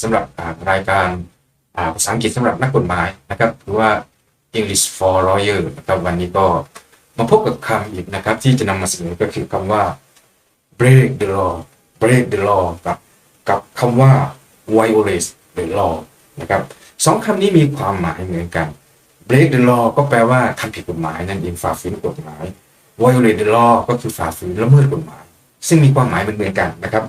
สำหรับรายการภาษาอังกฤษสำหรับนักกฎหมายนะครับหรือว่า English for lawyer นะครับวันนี้ก็มาพบกับคำอีกนะครับ ที่จะนำมาเสนอก็คือคำว่า break the law break the law กับกับคำว่า violate the law นะครับสองคำนี้มีความหมายเหมือนกัน break the law ก็แปลว่าทำผิดกฎหมายนั่นเองฝ่าฝืนกฎหมาย violate the law ก็คือฝ่าฝืนละเมิดกฎหมาย ซึ่งมีความหมายเหมือนกันนะครับ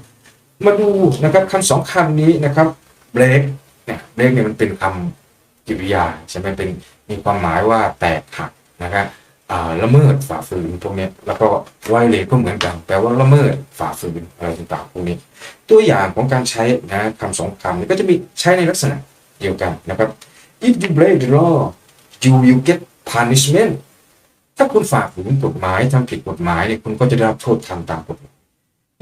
มาดูนะครับคำสองคำนี้นะครับ break เนี่ย break เนี่ยมันเป็นคำกริยาใช่ไหมเป็นมีความหมายว่าแตกหักนะครับละเมิดฝ่าฝืนพวกนี้แล้วก็ violate ก็เหมือนกันแปลว่าละเมิดฝ่าฝืนอะไรต่างๆพวกนี้ ตัวอย่างของการใช้นะคำสองคำนี้ก็จะมีใช้ในลักษณะเดียวกันนะครับ if you break the law you will get punishment ถ้าคุณฝ่าฝืนกฎหมายทำผิดกฎหมายเนี่ยคุณก็จะได้รับโทษทางตามกฎหมาย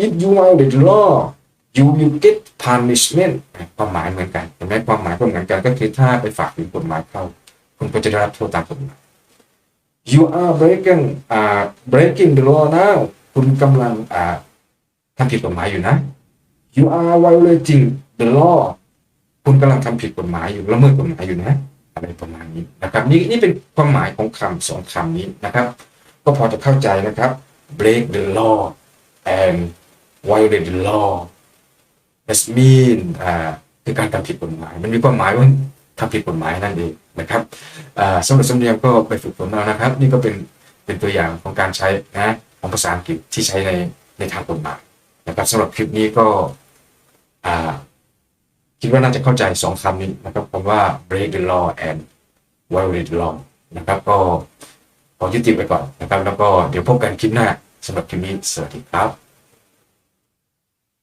if you violate the law you will get punishment ความหมายเหมือนกันเห็นไหมความหมายก็เหมือนกันก็คือถ้าไปฝ่าฝืนกฎหมายเข้า คุณก็จะได้รับโทษตามกฎหมาย you are breaking อ่า breaking the law now คุณกำลังอ่าทำผิดกฎหมายอยู่นะ you are violating the law คุณกำลังทำผิดกฎหมายอยู่ละเมิดกฎหมายอยู่นะอะไรประมาณนี้นะครับนี่นี่เป็นความหมายของคำสองคำนี้นะครับ ก็พอจะเข้าใจนะครับ break the law and violate the law that mean อ่าคือการทำผิดกฎหมาย มันมีความหมายว่าทำผิดกฎหมายนั่นเองนะครับอ่าสำหรับสำเนียงก็ไปฝึกฝนเอานะครับ นี่ก็เป็นเป็นตัวอย่างของการใช้นะของภาษาอังกฤษที่ใช้ในในทางกฎหมายนะครับสำหรับคลิปนี้ก็อ่าคิดว่าน่าจะเข้าใจสองคำนี้นะครับคำว่า break the law and violate the law นะครับก็ขอยุติไปก่อนนะครับ แล้วก็เดี๋ยวพบกันคลิปหน้าสำหรับคลิปนี้สวัสดีครับ